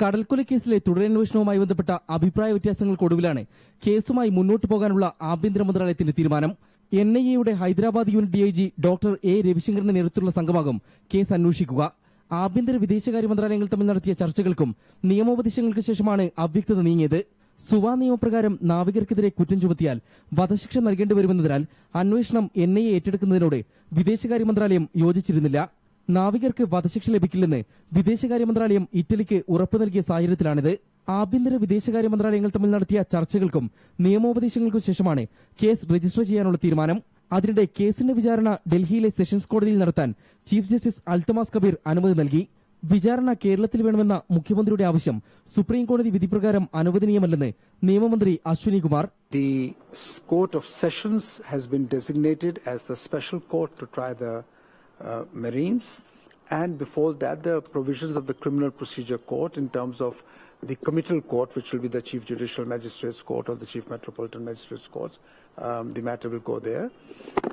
കടൽക്കൊലക്കേസിലെ തുടരന്വേഷണവുമായി ബന്ധപ്പെട്ട അഭിപ്രായ വ്യത്യാസങ്ങൾക്കൊടുവിലാണ് കേസുമായി മുന്നോട്ടു പോകാനുള്ള ആഭ്യന്തര മന്ത്രാലയത്തിന്റെ തീരുമാനം. എൻ ഐ എയുടെ Hyderabad unit D G doctor A രവിശങ്കറിന്റെ നേതൃത്വത്തിലുള്ള സംഘമാകും കേസ് അന്വേഷിക്കുക. ആഭ്യന്തര വിദേശകാര്യ മന്ത്രാലയങ്ങൾ തമ്മിൽ നടത്തിയ ചർച്ചകൾക്കും നിയമോപദേശങ്ങൾക്ക് ശേഷമാണ് അവ്യക്തത നീങ്ങിയത്. സുവാ നിയമപ്രകാരം നാവികർക്കെതിരെ കുറ്റം ചുമത്തിയാൽ വധശിക്ഷ നൽകേണ്ടി വരുമെന്നതിനാൽ അന്വേഷണം എൻ ഐ എ ഏറ്റെടുക്കുന്നതിനോട് വിദേശകാര്യ മന്ത്രാലയം യോജിച്ചിരുന്നില്ല. നാവികർക്ക് വധശിക്ഷ ലഭിക്കില്ലെന്ന് വിദേശകാര്യ മന്ത്രാലയം ഇറ്റലിക്ക് ഉറപ്പു നൽകിയ സാഹചര്യത്തിലാണിത്. ആഭ്യന്തര വിദേശകാര്യ മന്ത്രാലയങ്ങൾ തമ്മിൽ നടത്തിയ ചർച്ചകൾക്കും നിയമോപദേശങ്ങൾക്കും ശേഷമാണ് കേസ് രജിസ്റ്റർ ചെയ്യാനുള്ള തീരുമാനം. അതിനിടെ കേസിന്റെ വിചാരണ ഡൽഹിയിലെ സെഷൻസ് കോടതിയിൽ നടത്താൻ ചീഫ് ജസ്റ്റിസ് അൽത്തമാസ് കബീർ അനുമതി നൽകി. വിചാരണ കേരളത്തിൽ വേണമെന്ന മുഖ്യമന്ത്രിയുടെ ആവശ്യം സുപ്രീം കോടതി വിധിപ്രകാരം അനുവദനീയമല്ലെന്ന് നിയമമന്ത്രി Ashwini Kumar. The Court of Sessions has been designated the special court to try the uh, Marines, and before that, the provisions of the Criminal Procedure Court in terms of the committal court, which will be the Chief Judicial Magistrates Court or the Chief Metropolitan Magistrates Court. Um, the matter will go there.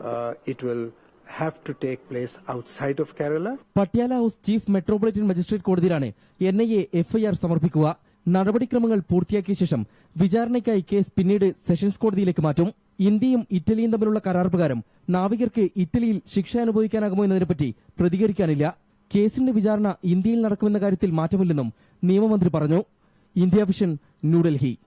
Uh, it will have to take place outside of Kerala. Patiala house chief metropolitan magistrate കോടതിയിലാണ് N I A FIR സമർപ്പിക്കുക നടപടിക്രമങ്ങൾ പൂർത്തിയാക്കിയ ശേഷം വിചാരണയ്ക്കായി case പിന്നീട് sessions കോടതിയിലേക്ക് മാറ്റും ഇന്ത്യയും ഇറ്റലിയും തമ്മിലുള്ള കരാർ പ്രകാരം നാവികർക്ക് ഇറ്റലിയിൽ ശിക്ഷ അനുഭവിക്കാനാകുമോ എന്നതിനെപ്പറ്റി പ്രതികരിക്കാനില്ല. കേസിന്റെ വിചാരണ ഇന്ത്യയിൽ നടക്കുമെന്ന കാര്യത്തിൽ മാറ്റമില്ലെന്നും നിയമമന്ത്രി പറഞ്ഞു. India Vision New Delhi.